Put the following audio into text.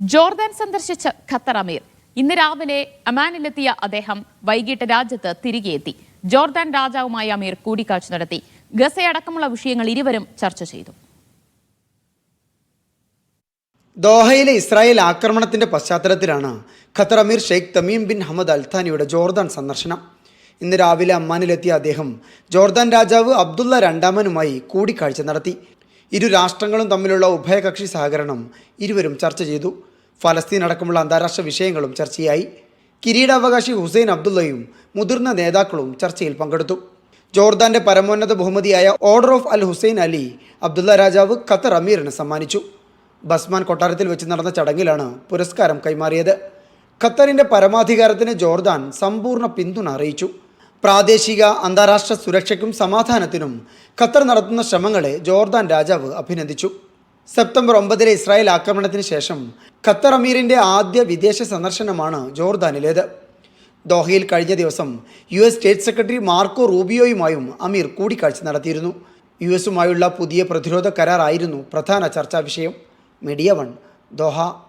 Jordan സന്ദർശിച്ച Qatar അമീർ. ഇന്ന് രാവിലെ അമാനിലെത്തിയ അദ്ദേഹം വൈകിട്ട് രാജ്യത്ത് തിരികെ എത്തി. ജോർദാൻ രാജാവുമായി അമീർ കൂടിക്കാഴ്ച നടത്തി. ഗസയടക്കമുള്ള വിഷയങ്ങൾ ഇരുവരും ചർച്ച ചെയ്തു. ദോഹയിലെ ഇസ്രായേൽ ആക്രമണത്തിന്റെ പശ്ചാത്തലത്തിലാണ് ഖത്തർ അമീർ ഷെയ്ഖ് തമീം ബിൻ ഹമദ് അൽഥാനിയുടെ ജോർദാൻ സന്ദർശനം. ഇന്ന് രാവിലെ അമ്മാനിലെത്തിയ അദ്ദേഹം ജോർദാൻ രാജാവ് അബ്ദുള്ള രണ്ടാമനുമായി കൂടിക്കാഴ്ച നടത്തി. ഇരു രാഷ്ട്രങ്ങളും തമ്മിലുള്ള ഉഭയകക്ഷി സഹകരണം ഇരുവരും ചർച്ച ചെയ്തു. ഫലസ്തീൻ അടക്കമുള്ള അന്താരാഷ്ട്ര വിഷയങ്ങളും ചർച്ചയായി. കിരീടാവകാശി ഹുസൈൻ അബ്ദുള്ളയും മുതിർന്ന നേതാക്കളും ചർച്ചയിൽ പങ്കെടുത്തു. ജോർദാന്റെ പരമോന്നത ബഹുമതിയായ order of al Hussein Ali Abdullah രാജാവ് ഖത്തർ അമീറിന് സമ്മാനിച്ചു. ബസ്മാൻ കൊട്ടാരത്തിൽ വെച്ച് നടന്ന ചടങ്ങിലാണ് പുരസ്കാരം കൈമാറിയത്. ഖത്തറിന്റെ പരമാധികാരത്തിന് ജോർദാൻ സമ്പൂർണ പിന്തുണ അറിയിച്ചു. പ്രാദേശിക അന്താരാഷ്ട്ര സുരക്ഷയ്ക്കും സമാധാനത്തിനും ഖത്തർ നടത്തുന്ന ശ്രമങ്ങളെ ജോർദാൻ രാജാവ് അഭിനന്ദിച്ചു. സെപ്റ്റംബർ ഒമ്പതിലെ ഇസ്രായേൽ ആക്രമണത്തിന് ശേഷം ഖത്തർ അമീറിന്റെ ആദ്യ വിദേശ സന്ദർശനമാണ് ജോർദാനിലേത്. ദോഹയിൽ കഴിഞ്ഞ ദിവസം U S state secretary Marco റൂബിയോയുമായും അമീർ കൂടിക്കാഴ്ച നടത്തിയിരുന്നു. യു എസുമായുള്ള പുതിയ പ്രതിരോധ കരാറായിരുന്നു പ്രധാന ചർച്ചാ വിഷയം. Media one Doha.